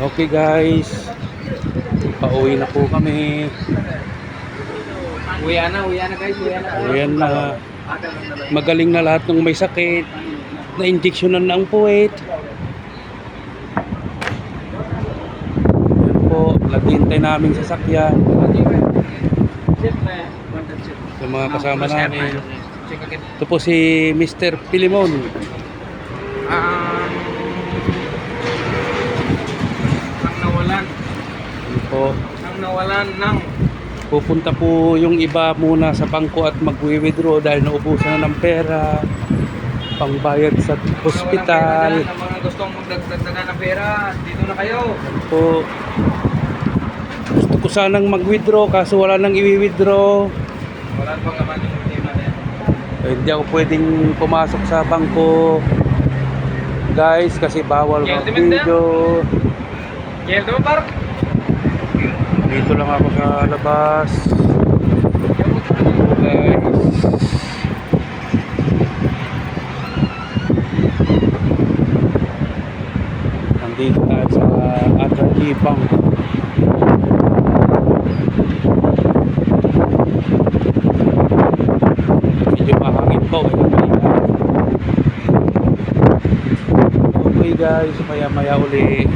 Okay guys. Pauwi na po kami. Uwi na, uwi na guys, uwi na. Ayan na. Magaling na lahat ng may sakit. Na injeksyonan na ang puwet. Ayan po. Naghihintay namin sa sakyan. Sa mga kasama namin. Ito po si Mr. Pilimon. Um, ang nawalan, Ayan po. ang nawalan ng Pupunta po yung iba muna sa bangko at mag-withdraw dahil naubusan na ng pera. Pangbayad sa hospital. Ang mga gustong magdagdagan ng pera, dito na kayo. Ayan po. Gusto ko sanang mag-withdraw kaso wala nang i-withdraw. Wala pang naman yung tema na yan. Eh, hindi ako pwedeng pumasok sa bangko. Guys, kasi bawal mag-video. Kaya ito par? Dito lang ako sa labas. Nandito tayo sa Atraki Bank. Medyo mahangin po. Okay guys, maya maya uli.